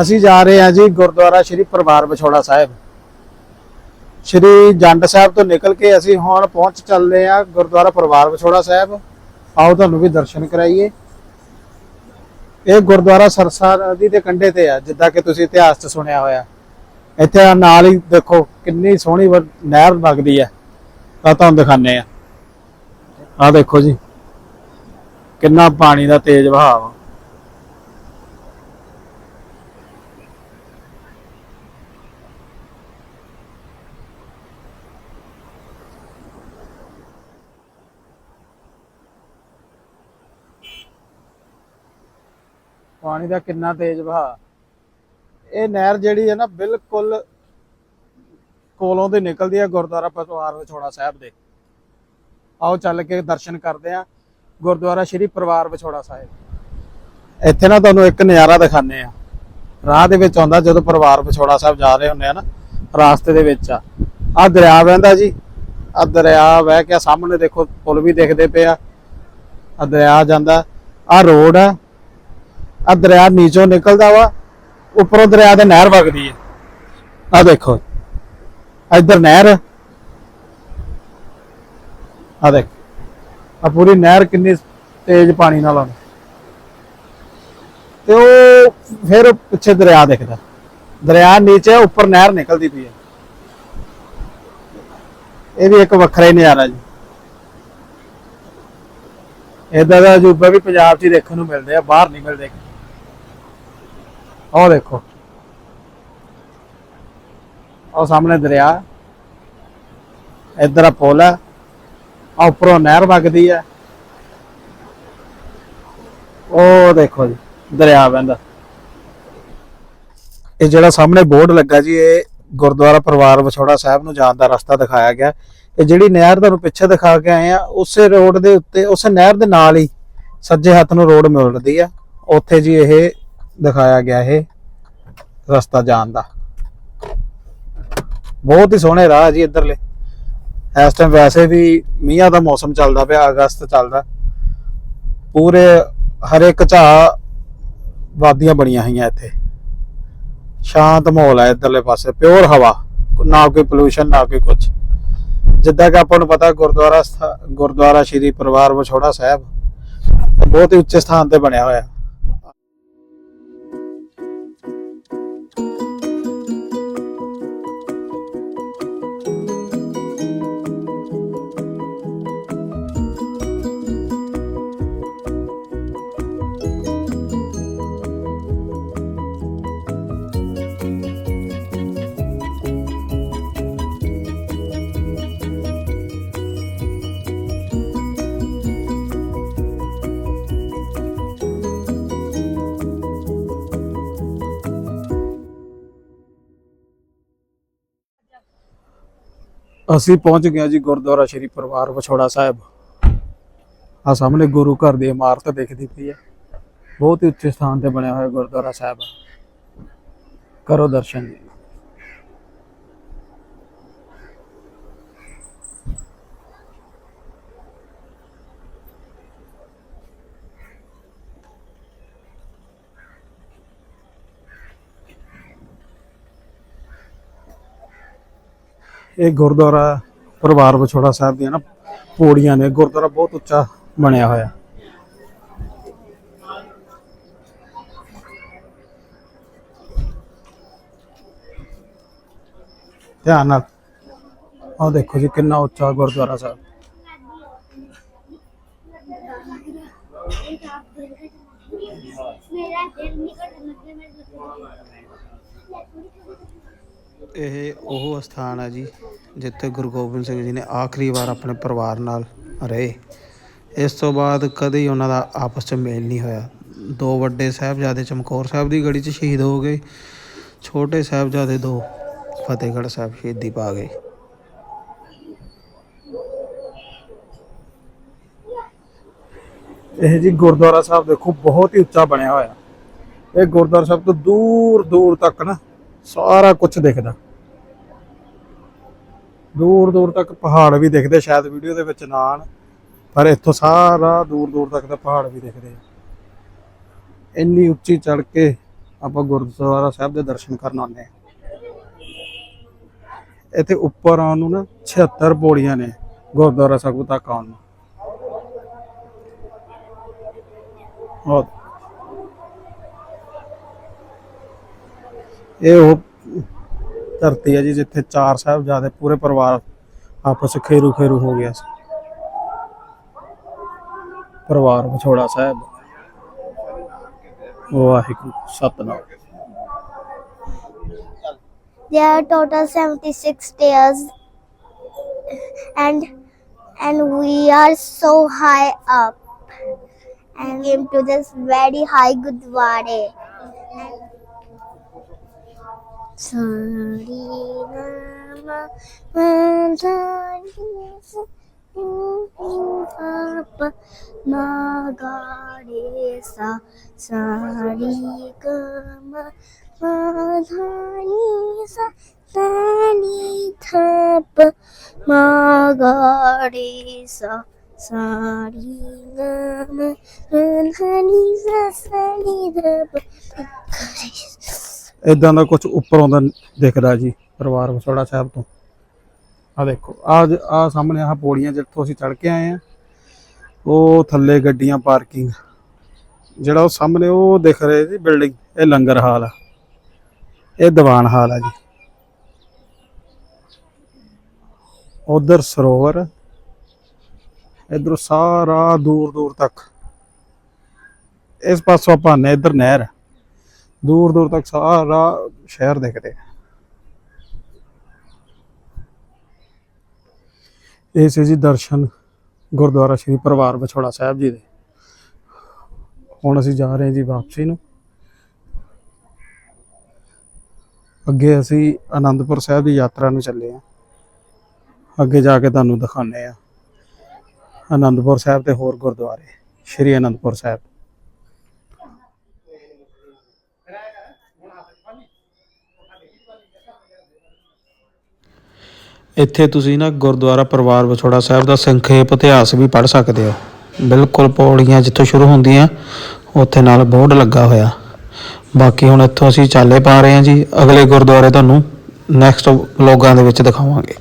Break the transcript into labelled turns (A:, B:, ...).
A: ਅਸੀਂ ਜਾ ਰਹੇ ਹਾਂ ਜੀ ਗੁਰਦੁਆਰਾ ਸ਼੍ਰੀ ਪਰਿਵਾਰ ਵਿਛੋੜਾ ਸਾਹਿਬ। ਸ਼੍ਰੀ ਜੰਡ ਸਾਹਿਬ ਤੋਂ ਨਿਕਲ ਕੇ ਅਸੀਂ ਹੁਣ ਪਹੁੰਚ ਚੱਲੇ ਹਾਂ ਗੁਰਦੁਆਰਾ ਪਰਿਵਾਰ ਵਿਛੋੜਾ ਸਾਹਿਬ। ਆਓ ਤੁਹਾਨੂੰ ਵੀ ਦਰਸ਼ਨ ਕਰਾਈਏ। ਇਹ ਗੁਰਦੁਆਰਾ ਸਰਸਾ ਨਦੀ ਦੇ ਕੰਢੇ ਤੇ ਆ, ਜਿੱਦਾਂ ਕਿ ਤੁਸੀਂ ਇਤਿਹਾਸ 'ਚ ਸੁਣਿਆ ਹੋਇਆ। ਇੱਥੇ ਨਾਲ ਹੀ ਦੇਖੋ ਕਿੰਨੀ ਸੋਹਣੀ ਨਹਿਰ ਵਗਦੀ ਆ ਤਾਂ ਤੁਹਾਨੂੰ ਦਿਖਾਣੇ ਆ ਆ ਦੇਖੋ ਜੀ, ਕਿੰਨਾ ਪਾਣੀ ਦਾ ਤੇਜ਼ ਵਹਾਅ ਪਾਣੀ ਦਾ ਕਿੰਨਾ ਤੇਜ਼ ਵਹਾਅ ਇਹ ਨਹਿਰ ਜਿਹੜੀ ਹੈ ਨਾ, ਬਿਲਕੁਲ ਕੋਲੋਂ ਦੀ ਨਿਕਲਦੀ ਹੈ ਗੁਰਦੁਆਰਾ ਪਰਿਵਾਰ ਵਿਛੋੜਾ ਸਾਹਿਬ ਦੇ। ਆਓ ਚੱਲ ਕੇ ਦਰਸ਼ਨ ਕਰਦੇ ਆ ਗੁਰਦੁਆਰਾ ਸ਼੍ਰੀ ਪਰਿਵਾਰ ਵਿਛੋੜਾ ਸਾਹਿਬ। ਇੱਥੇ ਨਾ ਤੁਹਾਨੂੰ ਇੱਕ ਨਜ਼ਾਰਾ ਦਿਖਾਣੇ ਆ ਰਾਹ ਦੇ ਵਿੱਚ ਆਉਂਦਾ ਜਦੋਂ ਪਰਿਵਾਰ ਵਿਛੋੜਾ ਸਾਹਿਬ ਜਾ ਰਹੇ ਹੁੰਦੇ ਆ ਨਾ, ਰਾਸਤੇ ਦੇ ਵਿੱਚ ਆ। ਆ ਦਰਿਆ ਵਹਿੰਦਾ ਜੀ। ਆ ਦਰਿਆ ਵਹਿ ਕੇ ਸਾਹਮਣੇ ਦੇਖੋ, ਪੁਲ ਵੀ ਦਿਖਦੇ ਪਏ ਆ। ਆ ਦਰਿਆ ਜਾਂਦਾ। ਆ ਰੋਡ ਆ। ਆ ਦਰਿਆ ਨੀਚੋਂ ਨਿਕਲਦਾ ਵਾ, ਉੱਪਰੋਂ ਦਰਿਆ ਦੇ ਨਹਿਰ ਵਗਦੀ ਹੈ ਆ ਦੇਖੋ, ਇੱਧਰ ਨਹਿਰ। ਆ ਦੇਖ, ਆ ਪੂਰੀ ਨਹਿਰ ਕਿੰਨੀ ਤੇਜ਼ ਪਾਣੀ ਨਾਲ ਆਉਂਦੀ। ਤੇ ਉਹ ਫਿਰ ਪਿੱਛੇ ਦਰਿਆ ਦਿਖਦਾ। ਦਰਿਆ ਨੀਚੇ, ਉੱਪਰ ਨਹਿਰ ਨਿਕਲਦੀ ਪਈ ਹੈ ਇਹ ਵੀ ਇੱਕ ਵੱਖਰਾ ਹੀ ਨਜ਼ਾਰਾ ਜੀ। ਇਦਾਂ ਦਾ ਅਜੂਬਾ ਵੀ ਪੰਜਾਬ 'ਚ ਹੀ ਦੇਖਣ ਨੂੰ ਮਿਲਦੇ ਆ, ਬਾਹਰ ਨਹੀਂ ਮਿਲਦੇ। ਉਹ ਦੇਖੋ। ਉਹ ਸਾਹਮਣੇ ਦਰਿਆ। ਇੱਧਰ ਆ ਪੁਲ ਆ। ਉੱਪਰੋਂ ਨਹਿਰ ਵਗਦੀ ਆ। ਉਹ ਦੇਖੋ ਜੀ, ਦਰਿਆ ਵਹਿੰਦਾ। ਇਹ ਜਿਹੜਾ ਸਾਹਮਣੇ ਬੋਰਡ ਲੱਗਾ ਜੀ, ਇਹ ਗੁਰਦੁਆਰਾ ਪਰਿਵਾਰ ਵਿਛੋੜਾ ਸਾਹਿਬ ਨੂੰ ਜਾਣ ਦਾ ਰਸਤਾ ਦਿਖਾਇਆ ਗਿਆ। ਇਹ ਜਿਹੜੀ ਨਹਿਰ ਤੁਹਾਨੂੰ ਪਿੱਛੇ ਦਿਖਾ ਕੇ ਆਏ ਆ, ਉਸੇ ਰੋਡ ਦੇ ਉੱਤੇ, ਉਸੇ ਨਹਿਰ ਦੇ ਨਾਲ ਹੀ ਸੱਜੇ ਹੱਥ ਨੂੰ ਰੋਡ ਮਿਲਦੀ ਆ। ਉੱਥੇ ਜੀ ਇਹ ਦਿਖਾਇਆ ਗਿਆ ਇਹ ਰਸਤਾ ਜਾਣ ਦਾ। ਬਹੁਤ ਹੀ ਸੋਹਣੇ ਰਾਹ ਜੀ ਇੱਧਰਲੇ। ਇਸ ਟਾਈਮ ਵੈਸੇ ਵੀ ਮੀਂਹਾਂ ਦਾ ਮੌਸਮ ਚੱਲਦਾ ਪਿਆ, ਅਗਸਤ ਚੱਲਦਾ। ਪੂਰੇ ਹਰ ਇੱਕ ਝਾਹ ਵਾਦੀਆਂ ਬਣੀਆਂ ਹੋਈਆਂ ਇੱਥੇ। ਸ਼ਾਂਤ ਮਾਹੌਲ ਹੈ ਇੱਧਰਲੇ ਪਾਸੇ ਪਿਓਰ ਹਵਾ, ਨਾ ਕੋਈ ਪੋਲੂਸ਼ਨ ਨਾ ਕੋਈ ਕੁਝ ਜਿੱਦਾਂ ਕਿ ਆਪਾਂ ਨੂੰ ਪਤਾ, ਗੁਰਦੁਆਰਾ ਸਥਾ- ਗੁਰਦੁਆਰਾ ਸ਼੍ਰੀ ਪਰਿਵਾਰ ਵਿਛੋੜਾ ਸਾਹਿਬ ਬਹੁਤ ਹੀ ਉੱਚੇ ਸਥਾਨ ਤੇ ਬਣਿਆ ਹੋਇਆ। ਅਸੀਂ ਪਹੁੰਚ ਗਏ ਜੀ ਗੁਰਦੁਆਰਾ ਸ਼੍ਰੀ ਪਰਿਵਾਰ ਵਿਛੋੜਾ ਸਾਹਿਬ। ਆ ਸਾਹਮਣੇ ਗੁਰੂ ਘਰ ਦੀ ਇਮਾਰਤ ਦਿਖਦੀ ਪਈ ਹੈ। ਬਹੁਤ ਹੀ ਉੱਚੇ ਸਥਾਨ ਤੇ ਬਣਿਆ ਹੋਇਆ ਗੁਰਦੁਆਰਾ ਸਾਹਿਬ। ਕਰੋ ਦਰਸ਼ਨ ਜੀ। ਇਹ ਗੁਰਦੁਆਰਾ ਪਰਿਵਾਰ ਵਿਛੋੜਾ ਸਾਹਿਬ ਦੀਆਂ ਨਾ ਪੌੜੀਆਂ ਨੇ, ਗੁਰਦੁਆਰਾ ਬਹੁਤ ਉੱਚਾ ਬਣਿਆ ਹੋਇਆ। ਧਿਆਨ ਨਾਲ। ਆਹ ਦੇਖੋ ਜੀ, ਕਿੰਨਾ ਉੱਚਾ ਗੁਰਦੁਆਰਾ ਸਾਹਿਬ। ਇਹ ਉਹ ਸਥਾਨ ਹੈ ਜੀ, ਜਿੱਥੇ ਗੁਰੂ ਗੋਬਿੰਦ ਸਿੰਘ ਜੀ ਨੇ ਆਖਰੀ ਵਾਰ ਆਪਣੇ ਪਰਿਵਾਰ ਨਾਲ ਰਹੇ। ਇਸ ਤੋਂ ਬਾਅਦ ਕਦੇ ਉਹਨਾਂ ਦਾ ਆਪਸ 'ਚ ਮੇਲ ਨਹੀਂ ਹੋਇਆ। ਦੋ ਵੱਡੇ ਸਾਹਿਬਜ਼ਾਦੇ, ਚਮਕੌਰ ਸਾਹਿਬ ਦੀ ਗੜੀ 'ਚ ਸ਼ਹੀਦ ਹੋ ਗਏ, ਛੋਟੇ ਸਾਹਿਬਜ਼ਾਦੇ ਦੋ ਫਤਿਹਗੜ੍ਹ ਸਾਹਿਬ ਸ਼ਹੀਦੀ ਪਾ ਗਏ। ਇਹ ਜੀ ਗੁਰਦੁਆਰਾ ਸਾਹਿਬ ਦੇਖੋ, ਬਹੁਤ ਹੀ ਉੱਚਾ ਬਣਿਆ ਹੋਇਆ। ਇਹ ਗੁਰਦੁਆਰਾ ਸਾਹਿਬ ਤੋਂ ਦੂਰ ਦੂਰ ਤੱਕ ਨਾ ਸਾਰਾ ਕੁਝ ਦਿਖਦਾ। ਦੂਰ ਦੂਰ ਤੱਕ ਪਹਾੜ ਵੀ ਦਿਖਦੇ, ਸ਼ਾਇਦ ਵੀਡੀਓ ਦੇ ਵਿੱਚ ਨਾ ਆਣ ਪਰ ਇੱਥੋਂ ਸਾਰਾ ਦੂਰ ਦੂਰ ਤੱਕ ਦਾ ਪਹਾੜ ਵੀ ਦਿਖਦੇ ਇੰਨੀ ਉੱਚੀ ਚੜ ਕੇ ਆਪਾਂ ਗੁਰਦੁਆਰਾ ਸਾਹਿਬ ਦੇ ਦਰਸ਼ਨ ਕਰਨ ਆਉਂਦੇ ਹਾਂ ਇੱਥੇ ਉੱਪਰ ਆਉਣ ਨੂੰ ਨਾ 76 ਪੌੜੀਆਂ ਨੇ ਗੁਰਦੁਆਰਾ ਸਾਹਿਬ ਤੱਕ ਆਉਣ ਨੂੰ। ਬਹੁਤ ਇਹ ਉਹ ਧਰਤੀ ਹੈ ਜੀ ਜਿੱਥੇ ਚਾਰ ਸਾਹਿਬਜ਼ਾਦੇ ਪੂਰੇ ਪਰਿਵਾਰ ਆਪਸ 'ਚ ਖੇਰੂ ਖੇਰੂ ਹੋ ਗਿਆ ਸੀ ਪਰਿਵਾਰ Vichhora Sahib Waheguru Satnam
B: There are total 76 stairs and and we are so high up and came to this very high gurdwara. 소리나마 마다리스 바빠, 마가리사 사리그마 마다리사 사리타빠 마가리사 사리그마 마다리사 사리타빠 마가리사
A: ਇਦਾਂ ਦਾ ਕੁਝ ਉੱਪਰੋਂ ਦਾ ਦਿਖਦਾ ਜੀ, ਪਰਿਵਾਰ ਵਿਛੋੜਾ ਸਾਹਿਬ ਤੋਂ। ਆ ਦੇਖੋ ਆ ਆ ਸਾਹਮਣੇ ਆਹ ਪੌੜੀਆਂ ਜਿੱਥੋਂ ਅਸੀਂ ਚੜ ਕੇ ਆਏ ਆ, ਉਹ ਥੱਲੇ ਗੱਡੀਆਂ ਪਾਰਕਿੰਗ। ਜਿਹੜਾ ਉਹ ਸਾਹਮਣੇ ਉਹ ਦਿਖ ਰਿਹਾ ਜੀ ਬਿਲਡਿੰਗ, ਇਹ ਲੰਗਰ ਹਾਲ ਆ। ਇਹ ਦੀਵਾਨ ਹਾਲ ਆ ਜੀ। ਉਧਰ ਸਰੋਵਰ, ਇਧਰ ਸਾਰਾ ਦੂਰ ਦੂਰ ਤੱਕ। ਇਸ ਪਾਸੋਂ ਆਪਾਂ ਨੇ ਇਧਰ ਨਹਿਰ ਦੂਰ ਦੂਰ ਤੱਕ ਸਾਰਾ ਸ਼ਹਿਰ ਦਿਖਦੇ ਆ। ਇਹ ਸੀ ਜੀ ਦਰਸ਼ਨ ਗੁਰਦੁਆਰਾ ਸ਼੍ਰੀ ਪਰਿਵਾਰ ਵਿਛੋੜਾ ਸਾਹਿਬ ਜੀ ਦੇ। ਹੁਣ ਅਸੀਂ ਜਾ ਰਹੇ ਹਾਂ ਜੀ ਵਾਪਸੀ ਨੂੰ। ਅੱਗੇ ਅਸੀਂ ਆਨੰਦਪੁਰ ਸਾਹਿਬ ਦੀ ਯਾਤਰਾ ਨੂੰ ਚੱਲੇ ਹਾਂ। ਅੱਗੇ ਜਾ ਕੇ ਤੁਹਾਨੂੰ ਦਿਖਾਉਂਦੇ ਆ ਆਨੰਦਪੁਰ ਸਾਹਿਬ ਤੇ ਹੋਰ ਗੁਰਦੁਆਰੇ, ਸ਼੍ਰੀ ਆਨੰਦਪੁਰ ਸਾਹਿਬ। ਇੱਥੇ ਤੁਸੀਂ ਨਾ ਗੁਰਦੁਆਰਾ ਪਰਿਵਾਰ ਵਿਛੋੜਾ ਸਾਹਿਬ ਦਾ ਸੰਖੇਪ ਇਤਿਹਾਸ ਵੀ ਪੜ੍ਹ ਸਕਦੇ ਹੋ। ਬਿਲਕੁਲ ਪੌੜੀਆਂ ਜਿੱਥੋਂ ਸ਼ੁਰੂ ਹੁੰਦੀਆਂ, ਉੱਥੇ ਨਾਲ ਬੋਰਡ ਲੱਗਾ ਹੋਇਆ। ਬਾਕੀ ਹੁਣ ਇੱਥੋਂ ਅਸੀਂ ਚਾਲੇ ਪਾ ਰਹੇ ਹਾਂ ਜੀ। ਅਗਲੇ ਗੁਰਦੁਆਰੇ ਤੁਹਾਨੂੰ ਨੈਕਸਟ ਵਲੋਗਾਂ ਦੇ ਵਿੱਚ ਦਿਖਾਵਾਂਗੇ।